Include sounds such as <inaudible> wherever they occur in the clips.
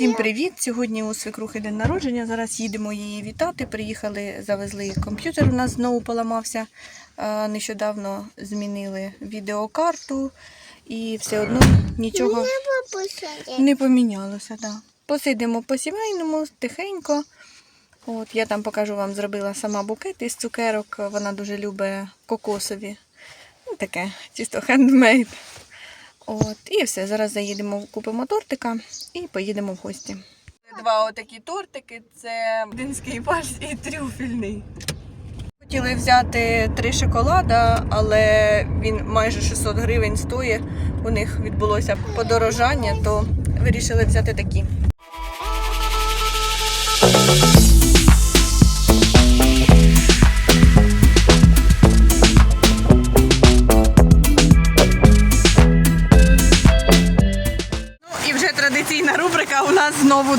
Всім привіт! Сьогодні у свекрухи день народження. Зараз їдемо її вітати. Приїхали, завезли комп'ютер. У нас знову поламався. Нещодавно змінили відеокарту і все одно нічого не помінялося. Да. Посидимо по сімейному, тихенько. От, я там покажу вам, зробила сама букет із цукерок. Вона дуже любить кокосові. Ну, таке, чисто хендмейд. От, і все. Зараз заїдемо, купимо тортика і поїдемо в гості. Два отакі тортики це динський фарш і трюфельний. Хотіли взяти три шоколада, але він майже 600 гривень стоїть. У них відбулося подорожання, то вирішили взяти такі.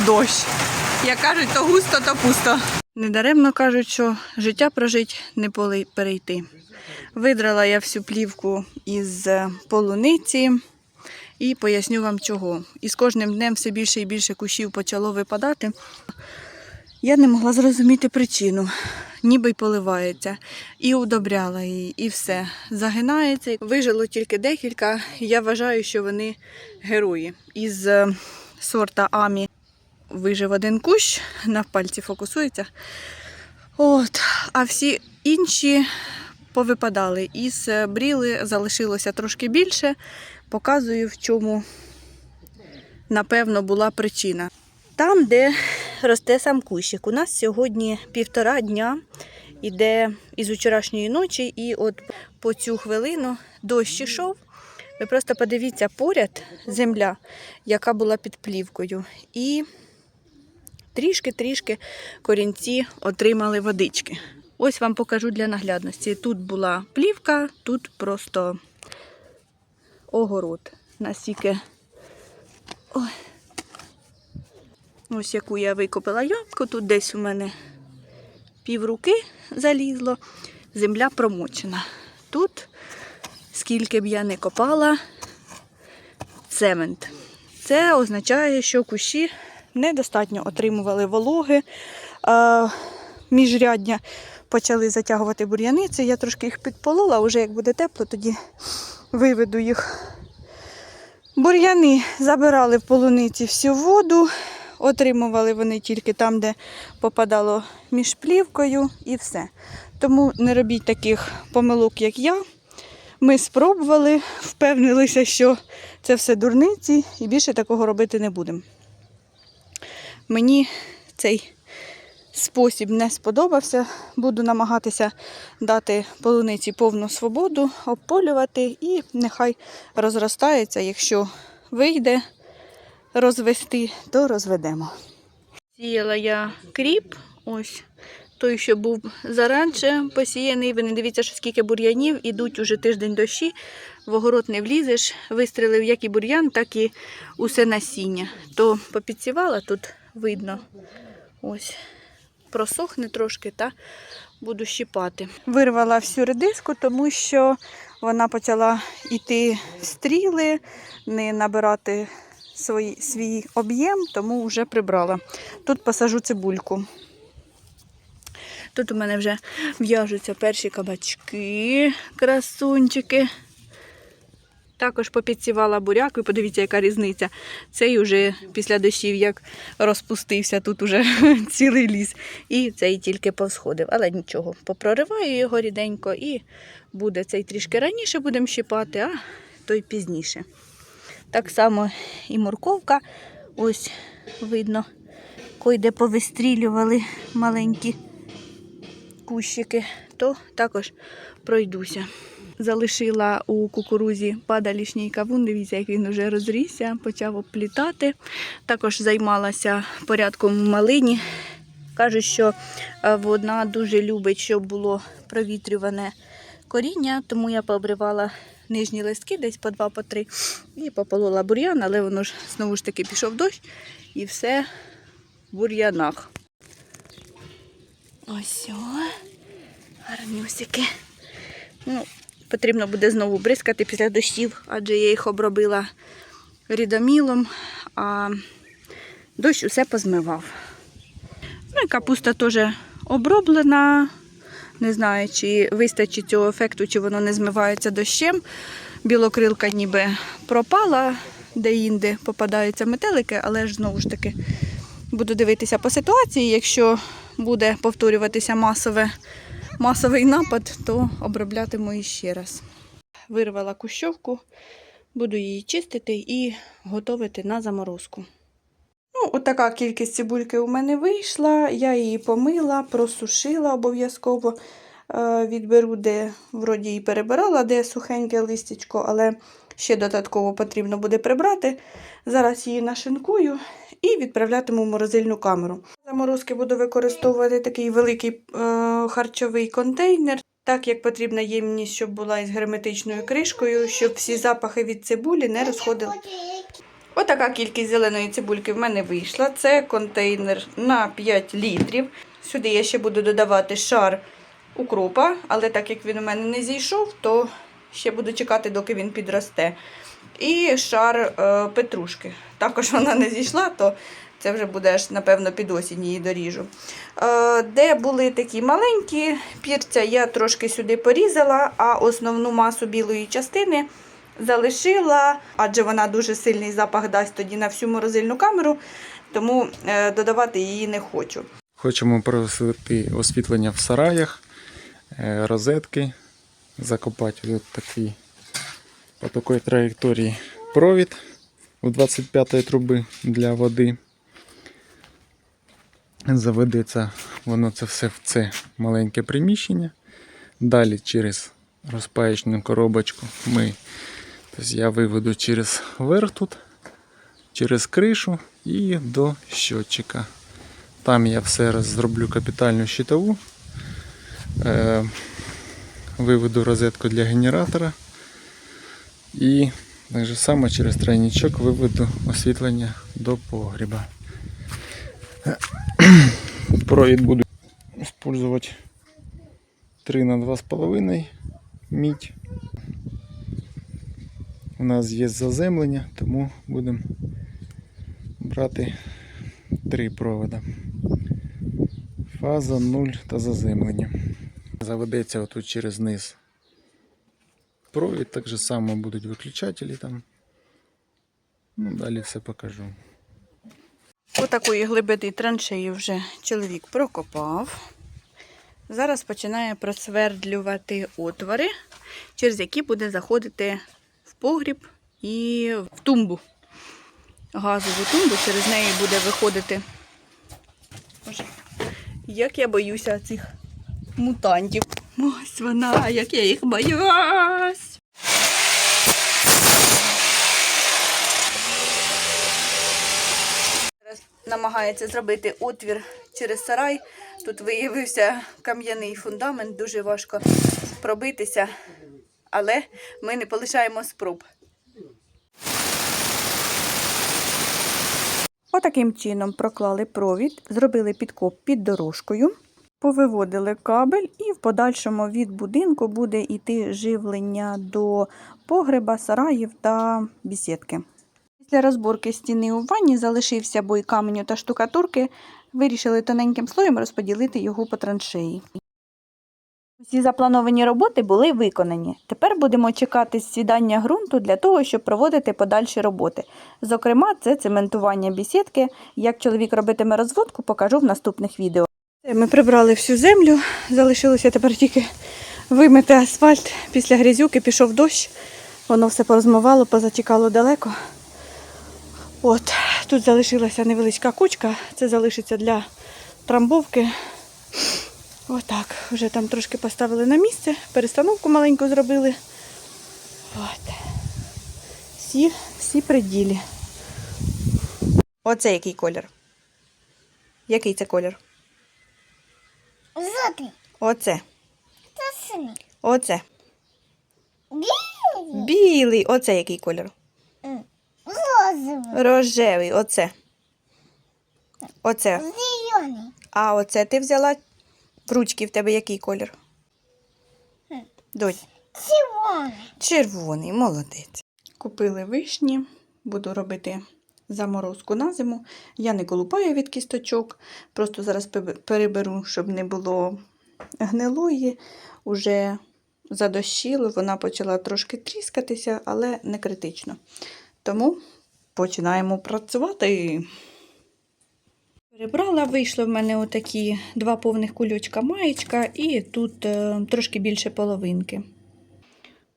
Дощ. Як кажуть, то густо, то пусто. Недаремно кажуть, що життя прожить не поли- перейти. Видрала я всю плівку із е, полуниці і поясню вам чого. І з кожним днем все більше і більше кущів почало випадати. Я не могла зрозуміти причину. Ніби й поливається. І удобряла її, і все. Загинається. Вижило тільки декілька. Я вважаю, що вони герої. Із е, сорта Амі вижив один кущ, на пальці фокусується. От. А всі інші повипадали. Із бріли залишилося трошки більше. Показую, в чому, напевно, була причина. Там, де росте сам кущик, у нас сьогодні півтора дня іде із вчорашньої ночі, і от по цю хвилину дощ ішов. Ви просто подивіться поряд земля, яка була під плівкою. І трішки-трішки корінці отримали водички. Ось вам покажу для наглядності. Тут була плівка, тут просто огород. Настільки. Ой. Ось яку я викопала ямку. Тут десь у мене півруки залізло, земля промочена. Тут, скільки б я не копала, цемент. Це означає, що кущі недостатньо отримували вологи. Міжрядня почали затягувати бур'яниці. Я трошки їх підполола, вже як буде тепло, тоді виведу їх. Бур'яни забирали в полуниці всю воду, отримували вони тільки там, де попадало між плівкою і все. Тому не робіть таких помилок, як я. Ми спробували, впевнилися, що це все дурниці і більше такого робити не будемо. Мені цей спосіб не сподобався. Буду намагатися дати полуниці повну свободу, обполювати і нехай розростається. Якщо вийде розвести, то розведемо. Сіяла я кріп, ось той, що був заранче посіяний. Ви не дивіться, що скільки бур'янів, ідуть уже тиждень дощі, в огород не влізеш. Вистрілив як і бур'ян, так і усе насіння. То попідсівала, тут видно. Ось просохне трошки та буду щипати. Вирвала всю редиску, тому що вона почала йти в стріли, не набирати свій, свій об'єм, тому вже прибрала. Тут посажу цибульку. Тут у мене вже в'яжуться перші кабачки, красунчики. Також попідсівала буряк, і подивіться, яка різниця. Цей уже після дощів як розпустився, тут уже <laughs> цілий ліс. І цей тільки повсходив. Але нічого, попрориваю його ріденько і буде цей трішки раніше будемо щипати, а той пізніше. Так само і морковка. Ось видно, койде повистрілювали маленькі кущики, то також пройдуся. Залишила у кукурузі падалішній кавун. Дивіться, як він вже розрісся, почав оплітати. Також займалася порядком в малині. Кажуть, що е, вона дуже любить, щоб було провітрюване коріння, тому я пообривала нижні листки, десь по два, по три, і пополола бур'ян, але воно ж знову ж таки пішов дощ і все в бур'янах. Ось о, гарнюсики. Ну, потрібно буде знову бризкати після дощів, адже я їх обробила рідомілом, а Дощ усе позмивав. Ну і капуста теж оброблена. Не знаю, чи вистачить цього ефекту, чи воно не змивається дощем. Білокрилка ніби пропала, де-інде попадаються метелики, але ж знову ж таки буду дивитися по ситуації. Якщо буде повторюватися масове, масовий напад, то оброблятиму іще раз. Вирвала кущовку, буду її чистити і готувати на заморозку. Ну, от кількість цибульки у мене вийшла. Я її помила, просушила обов'язково. Е, Відберу, де вроді і перебирала, де сухеньке листячко, але ще додатково потрібно буде прибрати. Зараз її нашинкую і відправлятиму в морозильну камеру. Заморозки буду використовувати такий великий е, харчовий контейнер. Так як потрібна ємність, щоб була із герметичною кришкою, щоб всі запахи від цибулі не розходили. Отака кількість зеленої цибульки в мене вийшла. Це контейнер на 5 літрів. Сюди я ще буду додавати шар укропа, але так як він у мене не зійшов, то ще буду чекати, доки він підросте. І шар е, петрушки. Також вона не зійшла, то це вже буде аж, напевно, під осінь її доріжу. Е, де були такі маленькі пірця, я трошки сюди порізала, а основну масу білої частини залишила, адже вона дуже сильний запах дасть тоді на всю морозильну камеру, тому е, додавати її не хочу. Хочемо провести освітлення в сараях, е, розетки, закопати такий, по такій траєкторії провід у 25 труби для води. Заведеться воно це все в це маленьке приміщення. Далі через розпаєчну коробочку ми, тобто я виведу через верх тут, через кришу і до щотчика. Там я все зроблю капітальну щитову. Е, виведу розетку для генератора. І так же само через тройничок виведу освітлення до погріба. <clears throat> Провід буду використовувати 3 на 2,5 мідь. У нас є заземлення, тому будемо брати три провода. Фаза 0 та заземлення. Заведеться отут через низ провід, так же само будуть виключателі там. Ну, далі все покажу. Отакої глибини траншеї вже чоловік прокопав. Зараз починає просвердлювати отвори, через які буде заходити в погріб і в тумбу. Газову тумбу, через неї буде виходити. Як я боюся цих мутантів. Ось вона, як я їх боюсь. Намагається зробити отвір через сарай. Тут виявився кам'яний фундамент, дуже важко пробитися, але ми не полишаємо спроб. Отаким чином проклали провід, зробили підкоп під дорожкою, повиводили кабель і в подальшому від будинку буде йти живлення до погреба, сараїв та бісідки. Після розборки стіни у ванні залишився бой каменю та штукатурки. Вирішили тоненьким слоєм розподілити його по траншеї. Всі заплановані роботи були виконані. Тепер будемо чекати сідання ґрунту для того, щоб проводити подальші роботи. Зокрема, це цементування бісідки. Як чоловік робитиме розводку, покажу в наступних відео. Ми прибрали всю землю, залишилося тепер тільки вимити асфальт. Після грязюки пішов дощ, воно все порозмивало, позатікало далеко. От, тут залишилася невеличка кучка, це залишиться для трамбовки. Отак, вже там трошки поставили на місце, перестановку маленьку зробили. От. Всі, всі при ділі. Оце який колір? Який це колір? Жовтий, Оце. це синий. Оце. Білий, Білий. Оце який колір? розовий, Рожевий. Оце. Оце. зелений, А оце ти взяла в ручки в тебе який колір? Донь. червоний. Червоний, молодець. Купили вишні, буду робити заморозку на зиму. Я не колупаю від кісточок, просто зараз переберу, щоб не було гнилої. Уже задощило, вона почала трошки тріскатися, але не критично. Тому починаємо працювати. Перебрала, вийшло в мене отакі два повних кульочка маєчка і тут е, трошки більше половинки.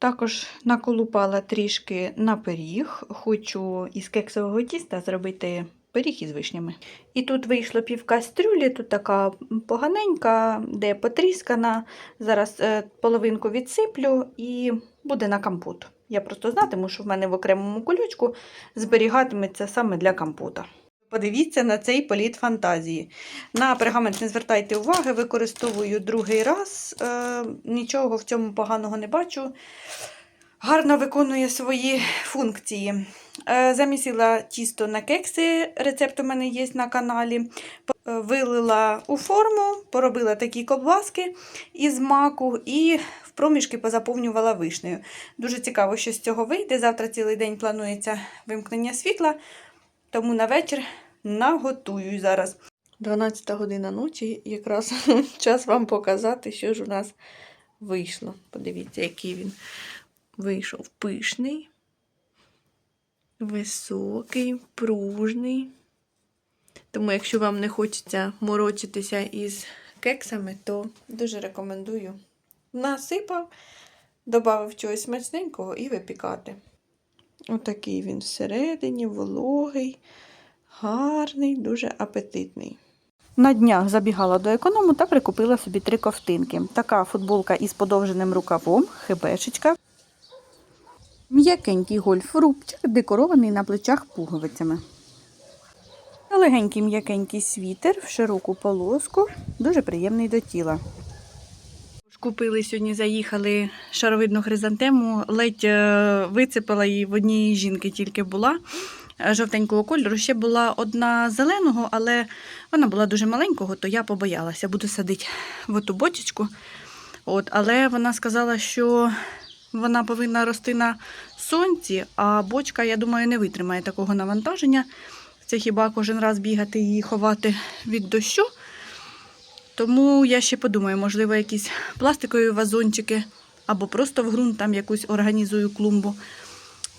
Також наколупала трішки на пиріг. Хочу із кексового тіста зробити пиріг із вишнями. І тут вийшло пів кастрюлі, тут така поганенька, де потріскана. Зараз е, половинку відсиплю і буде на компот. Я просто знатиму, що в мене в окремому кульочку зберігатиметься саме для компота. Подивіться на цей політ фантазії. На пергамент не звертайте уваги, використовую другий раз. Е, нічого в цьому поганого не бачу. Гарно виконує свої функції. Е, замісила тісто на кекси, рецепт у мене є на каналі. Е, Вилила у форму, поробила такі ковбаски із маку і в проміжки позаповнювала вишнею. Дуже цікаво, що з цього вийде. Завтра цілий день планується вимкнення світла, тому на вечір наготую зараз. 12 година ночі, якраз <laughs> час вам показати, що ж у нас вийшло. Подивіться, який він вийшов пишний, високий, пружний. Тому, якщо вам не хочеться морочитися із кексами, то дуже рекомендую. Насипав, додав чогось смачненького і випікати. Отакий він всередині, вологий, гарний, дуже апетитний. На днях забігала до економу та прикупила собі три ковтинки. Така футболка із подовженим рукавом, хибешечка. М'якенький гольф-рубчик, декорований на плечах пуговицями. Та Легенький м'якенький світер в широку полоску, дуже приємний до тіла. Купили сьогодні, заїхали шаровидну хризантему, ледь е, вицепила її в одній жінки тільки була жовтенького кольору. Ще була одна зеленого, але вона була дуже маленького, то я побоялася, буду садити в оту бочечку. От, але вона сказала, що вона повинна рости на сонці, а бочка, я думаю, не витримає такого навантаження. Це хіба кожен раз бігати і ховати від дощу. Тому я ще подумаю, можливо, якісь пластикові вазончики або просто в ґрунт там якусь організую клумбу.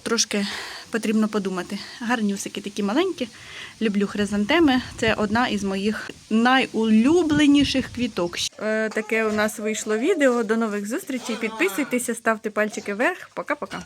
Трошки потрібно подумати. Гарнюсики такі маленькі. Люблю хризантеми. Це одна із моїх найулюбленіших квіток. Е, таке у нас вийшло відео. До нових зустрічей. Підписуйтеся, ставте пальчики вверх. Пока-пока.